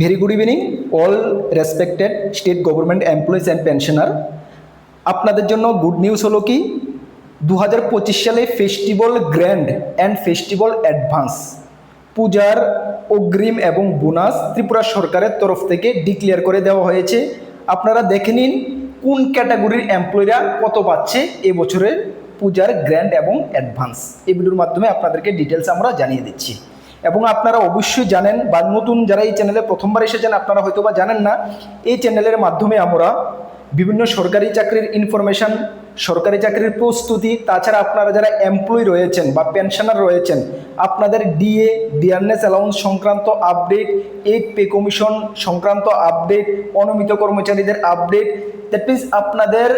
Very good evening all respected state government employees and pensioner আপনাদের জন্য good news হলো কি? দু হাজার পঁচিশ সালে festival grant and festival advance পূজার অগ্রিম এবং বোনাস ত্রিপুরা সরকারের তরফ থেকে ডিক্লেয়ার করে দেওয়া হয়েছে। আপনারা দেখে নিন কোন ক্যাটাগরির এমপ্লয়িরা কত পাচ্ছে এবছরের পূজার গ্র্যান্ড এবং অ্যাডভান্স এই ভিডিওর মাধ্যমে আপনাদেরকে ডিটেলস আমরা জানিয়ে দিচ্ছি। এবং আপনারা অবশ্যই জানেন বা নতুন যারা এই চ্যানেলে প্রথমবার এসেছেন, আপনারা হয়তো বা জানেন না, এই চ্যানেলের মাধ্যমে আমরা বিভিন্ন সরকারি চাকরির ইনফরমেশন সরকারি চাকরির প্রস্তুতি, তাছাড়া আপনারা যারা এমপ্লয়ি রয়েছেন বা পেনশনার রয়েছেন, আপনাদের ডিএ ডিয়ারনেস অ্যালাউন্স সংক্রান্ত আপডেট এইট পে কমিশন সংক্রান্ত আপডেট অনিয়মিত কর্মচারীদের আপডেট দ্যাট মিনস আপনাদের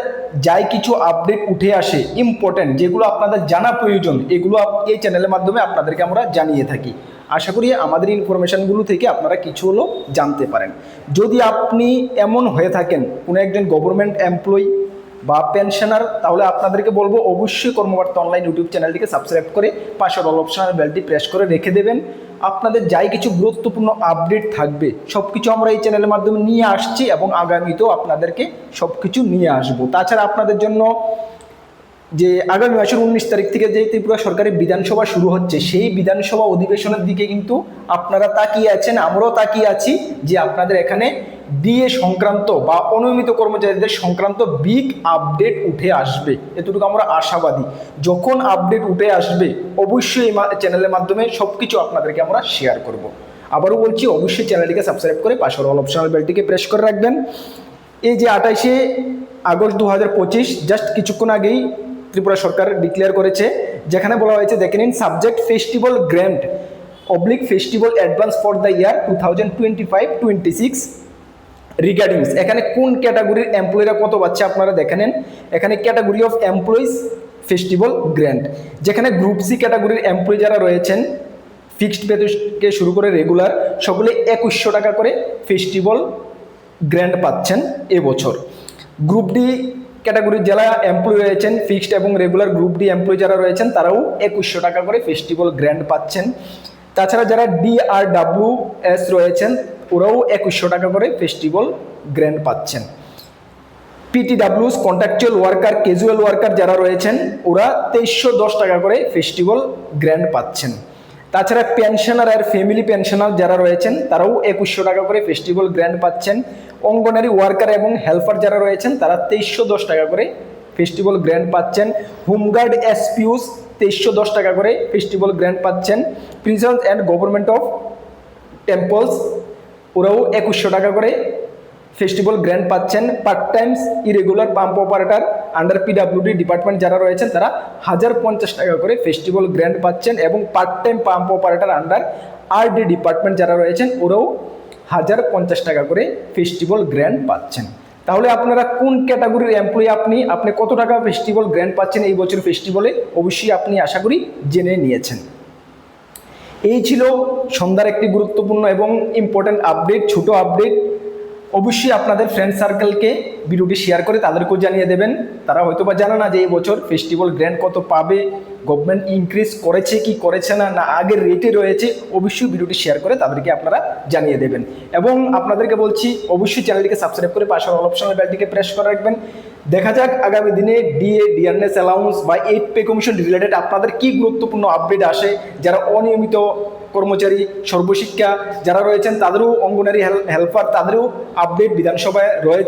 যাই কিছু আপডেট উঠে আসে ইম্পর্টেন্ট যেগুলো আপনাদের জানা প্রয়োজন, এগুলো এই চ্যানেলের মাধ্যমে আপনাদেরকে আমরা জানিয়ে থাকি। আশা করি আমাদের ইনফরমেশনগুলো থেকে আপনারা কিছু হলো জানতে পারেন। যদি আপনি এমন হয়ে থাকেন, কোনো একজন গভর্নমেন্ট এমপ্লয়ি বা পেনশনার তাহলে আপনাদেরকে বলব অবশ্যই কর্মবার্তা অনলাইন ইউটিউব চ্যানেলটিকে সাবস্ক্রাইব করে পাশের অল অপশনাল বেলটি প্রেস করে রেখে দেবেন। আপনাদের যাই কিছু গুরুত্বপূর্ণ আপডেট থাকবে সব কিছু আমরা এই চ্যানেলের মাধ্যমে নিয়ে আসছি এবং আগামীতেও আপনাদেরকে সব কিছু নিয়ে আসব। তাছাড়া আপনাদের জন্য যে আগামী মাসের উনিশ তারিখ থেকে যে ত্রিপুরা সরকারের বিধানসভা শুরু হচ্ছে, সেই বিধানসভা অধিবেশনের দিকে কিন্তু আপনারা তাকিয়ে আছেন, আমরাও তাকিয়ে আছি যে আপনাদের এখানে ডিএ সংক্রান্ত বা অনিয়মিত কর্মচারীদের সংক্রান্ত বিগ আপডেট উঠে আসবে। এতটুকু আমরা আশাবাদী। যখন আপডেট উঠে আসবে, অবশ্যই এই চ্যানেলের মাধ্যমে সব কিছু আপনাদেরকে আমরা শেয়ার করব। আবারও বলছি, অবশ্যই চ্যানেলটিকে সাবস্ক্রাইব করে পাশের অল অপশনাল বেলটিকে প্রেস করে রাখবেন। এই যে আঠাইশে আগস্ট দু হাজার পঁচিশ জাস্ট কিছুক্ষণ আগেই ত্রিপুরা সরকার ডিক্লেয়ার করেছে, যেখানে বলা হয়েছে, দেখে নিন subject festival grant oblique festival advance for the year two thousand twenty five twenty six regardings এখানে কোন ক্যাটাগরির এমপ্লয়িরা কত পাচ্ছে আপনারা দেখে নেন? এখানে category of employees festival grant যেখানে গ্রুপ সি ক্যাটাগরির এমপ্লয়ি যারা রয়েছেন ফিক্সড পে থেকে শুরু করে রেগুলার সকলে একুশশো টাকা করে ফেস্টিভ্যাল গ্র্যান্ড পাচ্ছেন এবছর। গ্রুপ ডি ক্যাটাগরির যারা এমপ্লয়ি রয়েছেন ফিক্সড এবং রেগুলার গ্রুপ ডি এমপ্লয়ি যারা রয়েছেন, তারাও একুশশো টাকা করে ফেস্টিভ্যাল গ্র্যান্ড পাচ্ছেন। তাছাড়া যারা ডিআরডাব্লিউ এস রয়েছেন, ওরাও একুশশো টাকা করে ফেস্টিভ্যাল গ্র্যান্ড পাচ্ছেন। PTWs contractual worker casual worker যারা রয়েছেন, ওরা তেইশশো দশ টাকা করে ফেস্টিভ্যাল গ্র্যান্ড পাচ্ছেন। তাছাড়া পেনশনার আর ফ্যামিলি পেনশনার যারা রয়েছেন, তারাও একুশশো টাকা করে ফেস্টিভ্যাল গ্র্যান্ড পাচ্ছেন। অঙ্গনারী ওয়ার্কার এবং হেল্পার যারা রয়েছেন, তারা তেইশশো দশ টাকা করে ফেস্টিভ্যাল গ্র্যান্ড পাচ্ছেন। হোমগার্ড এসপিউস তেইশশো দশ টাকা করে ফেস্টিভ্যাল গ্র্যান্ড পাচ্ছেন। Principal and government of temples ওরাও একুশশো টাকা করে ফেস্টিভ্যাল গ্র্যান্ড পাচ্ছেন। Part times irregular pump operator under PWD department যারা রয়েছেন, তারা হাজার পঞ্চাশ টাকা করে ফেস্টিভ্যাল গ্র্যান্ড পাচ্ছেন এবং part time pump operator under RD department যারা রয়েছেন, ওরাও হাজার পঞ্চাশ টাকা করে ফেস্টিভ্যাল গ্র্যান্ড পাচ্ছেন। তাহলে আপনারা কোন ক্যাটাগরির এমপ্লয়ি আপনি আপনি কত টাকা ফেস্টিভ্যাল গ্র্যান্ড পাচ্ছেন এই বছর ফেস্টিভ্যালে অবশ্যই আপনি আশা করি জেনে নিয়েছেন। এই ছিল সন্ধ্যার একটি গুরুত্বপূর্ণ এবং ইম্পর্ট্যান্ট আপডেট ছোট আপডেট অবশ্যই আপনাদের ফ্রেন্ড সার্কেলকে ভিডিওটি শেয়ার করে তাদেরকেও জানিয়ে দেবেন। তারা হয়তো বা জানে না যে এই বছর ফেস্টিভ্যাল গ্র্যান্ড কত পাবে গভর্নমেন্ট ইনক্রিজ করেছে কি করেছে না না আগের রেটে রয়েছে, অবশ্যই ভিডিওটি শেয়ার করে তাদেরকে আপনারা জানিয়ে দেবেন। এবং আপনাদেরকে বলছি, অবশ্যই চ্যানেলটিকে সাবস্ক্রাইব করে পাশের অল বেলটিকে প্রেস করে রাখবেন। দেখা যাক আগামী দিনে ডিএ ডিআরএস অ্যালাউন্স বা এইট পে কমিশন রিলেটেড আপনাদের কি গুরুত্বপূর্ণ আপডেট আসে, যারা অনিয়মিত কর্মচারী সর্বশিক্ষা যারা রয়েছেন তাদেরও অঙ্গনারী হেল্পার তাদেরও আপডেট বিধানসভায় রয়ে,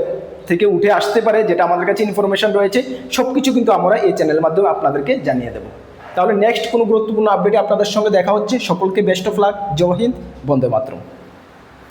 থেকে উঠে আসতে পারে, যেটা আমাদের কাছে ইনফরমেশন রয়েছে। সব কিছু কিন্তু আমরা এই চ্যানেলের মাধ্যমে আপনাদেরকে জানিয়ে দেবো। তাহলে নেক্সট কোনো গুরুত্বপূর্ণ আপডেটে আপনাদের সঙ্গে দেখা হচ্ছে। সকলকে বেস্ট অফ লাক জয় হিন্দ। বন্দে মাতরম।